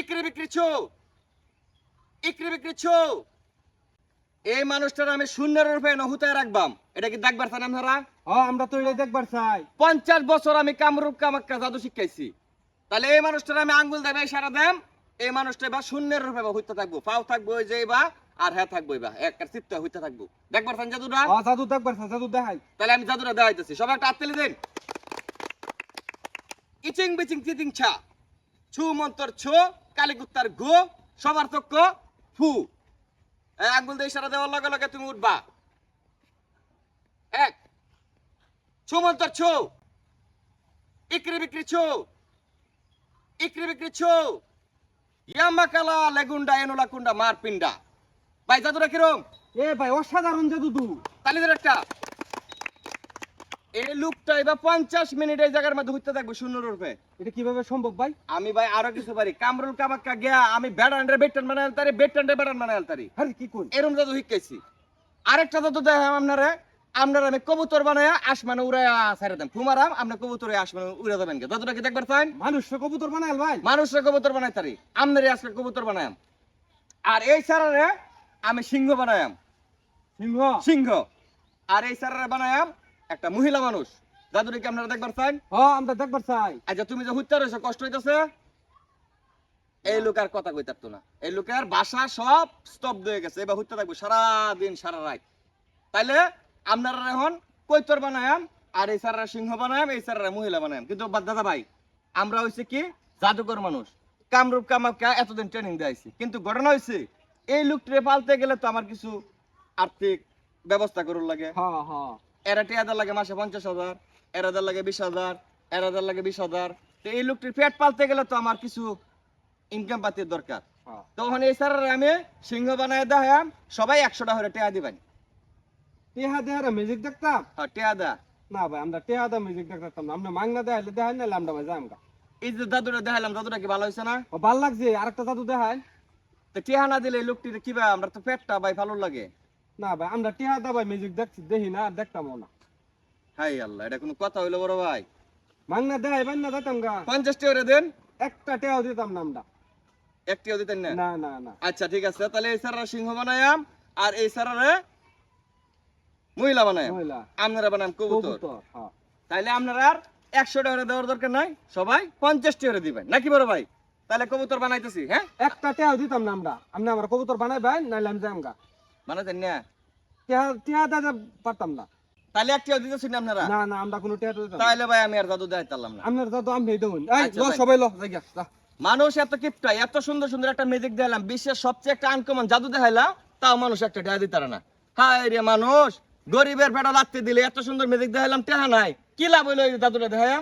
ইকরি বিক্রি ছু। ইকরি বিক্রি ছু। এই মানুষটার আমি শূন্যের রূপে নহুতায় রাখবাম। এটা কি দেখবার চান আপনারা ও আমরা তো এটাই দেখবার চাই। পঞ্চাশ বছর আমি কামরূপ কামাক্কা জাদু শিখাইছি। তাহলে এই মানুষটার আমি আঙ্গুল দেবে সারা দেম এই মানুষটা বা শূন্যের রূপে বা হইতে থাকব। পাও থাকব ওই যে বা আর হ্যাঁ থাকব বা এক চিত্ত হইতে থাকব। দেখবার চান জাদুটা? ও জাদু দেখবার চাই জাদু দেখাই। তাহলে আমি জাদুটা দেখাইতেছি। সবাই একটা আত্মেলি দিন। ইচিং বিচিং চিচিং ছা। ছু মন্তর ছো কালিকুত্তার গো সবার তক্ক ফু। আঙ্গুল দিয়ে ইশারা দেওয়ার লগে লগে তুমি উঠবা। এক। ছু মন্তর ছো। ইকরি বিক্রি ছো। ইকরি বিক্রি ছো। ইয়ামাকালা লেগুন্ডা এনুলা কুন্ডা মার পিন্ডা ভাই জাদুটা কিরম? এ ভাই অসাধারণ জাদু তু তালিদের একটা। এই লুকটা এবার পঞ্চাশ মিনিট এই জায়গার মধ্যে ঘুরতে থাকব শূন্য রূপে। এটা কীভাবে সম্ভব ভাই? আমি ভাই আরও কিছু পারি। কামরুল কামাক্কা গিয়া আমি বেড়ান্ডে বেটন বানাই আলতারি বেটন্ডে বেড়ান বানাই আলতারি আরে কি কোন এরম জাদু শিখাইছি। আরেকটা জাদু দেখাম আপনারে আপনারা আমি কবুতর বানায় আসমানে উড়াইয়া ছাড়ে দেন ফুমারাম আপনি কবুতরে আসমানে উড়ে দেবেন কে জাদুটা কি দেখবার চান মানুষ কবুতর বানাইল ভাই। মানুষরা কবুতর বানাই তারি। আমনারে আজকে কবুতর বানায়াম। আর এই সারারে আমি সিংহ বানায়াম। সিংহ? সিংহ। আর এই সারারে বানায়াম একটা মহিলা মানুষ। জাদুটা কি আপনারা দেখবার চান? ও আমরা দেখবার চাই। আচ্ছা তুমি যে হুইতে রয়েছো কষ্ট হইতেছে? এই লোক আর কথা কইতে পারতো না। এই লোকের ভাষা সব স্তব্ধ হয়ে গেছে। এবার হইতে থাকব সারা দিন সারা রাত। তাইলে আপনারা এখন কৈতর বানায়াম আর এই সারা সিংহ বানায়াম এই সারা মহিলা বানায়াম। কিন্তু দাদা ভাই আমরা হইছে কি জাদুকর মানুষ। কামরূপ কামাকা এতদিন ট্রেনিং দিয়েছি কিন্তু ঘটনা হয়েছে এই লোকটারে পালতে গেলে তো আমার কিছু আর্থিক ব্যবস্থা করুন লাগে। হ্যাঁ হ্যাঁ এরা টিয়াদার লাগে মাসে পঞ্চাশ হাজার এরাদার লাগে বিশ হাজার এরাদার লাগে বিশ হাজার। তো এই লোকটির পেট পালতে গেলে তো আমার কিছু ইনকাম পাতির দরকার। হ্যাঁ। তখন এই স্যার আমি সিংহ বানায় দেখাম সবাই একশো টাকা টেয়া দিবেন। টেহা দেহারা মিউজিক দেখতাম? হ্যাঁ টেয়া দা না ভাই আমরা টেহা দা মিউজিক দেখতাম না। আমরা মাংনা দেখাইলে দেখাই নাইলে আমরা ভাই যাম এই যে দাদুটা দেখালাম দাদুটা কি ভালো হয়েছে না? ও ভালো লাগছে আরেকটা জাদু দেখাই। তো টেহা না দিলে এই লোকটির কি ভাই আমরা তো পেটটা ভাই ভালো লাগে। না ভাই আমরা টেহা দা ভাই মিউজিক দেখছি দেখি না আর দেখতামও না। হাই আল্লাহ এটা কোনো কথা হইল বড় ভাই। মাংনা না দেখতাম গা। পঞ্চাশ দেন? একটা দিতাম না আমরা। একটিও দিতেন না? না না না। আচ্ছা ঠিক আছে তাহলে এই সিংহ বানায়াম আর এই মহিলা বানায়াম। মহিলা। আপনারা বানাম কবুতর। হ্যাঁ। তাইলে আপনারা আর একশো টাকা দেওয়ার দরকার নাই? সবাই পঞ্চাশ টাকা দিবেন। নাকি বড় ভাই? তাহলে কবুতর বানাইতেছি হ্যাঁ? একটা টেহাও দিতাম না আমরা। আপনি আমার কবুতর বানাই ভাই নাইলে আমি যাম গা বানাইতেন না টেহা টেহা দাদা পারতাম না। তাহলে একটিও দিতেছি না আপনারা? না না আমরা কোনো টেহা দিতাম তাহলে ভাই আমি আর জাদু দেখাইতাম না। আপনার দাদু আমি দেবো এই ল সবাই ল জায়গা যা। মানুষ এত কিপটা এত সুন্দর সুন্দর একটা মিউজিক দেখালাম বিশ্বের সবচেয়ে একটা আনকমন জাদু দেখাইলাম তাও মানুষ একটা টাকা দিতে না। হায় রে মানুষ গরিবের পেটা লাগতে দিলে এত সুন্দর মিউজিক দেখাইলাম টেহা নাই। কি লাভ হইল এই জাদুটা দেখায়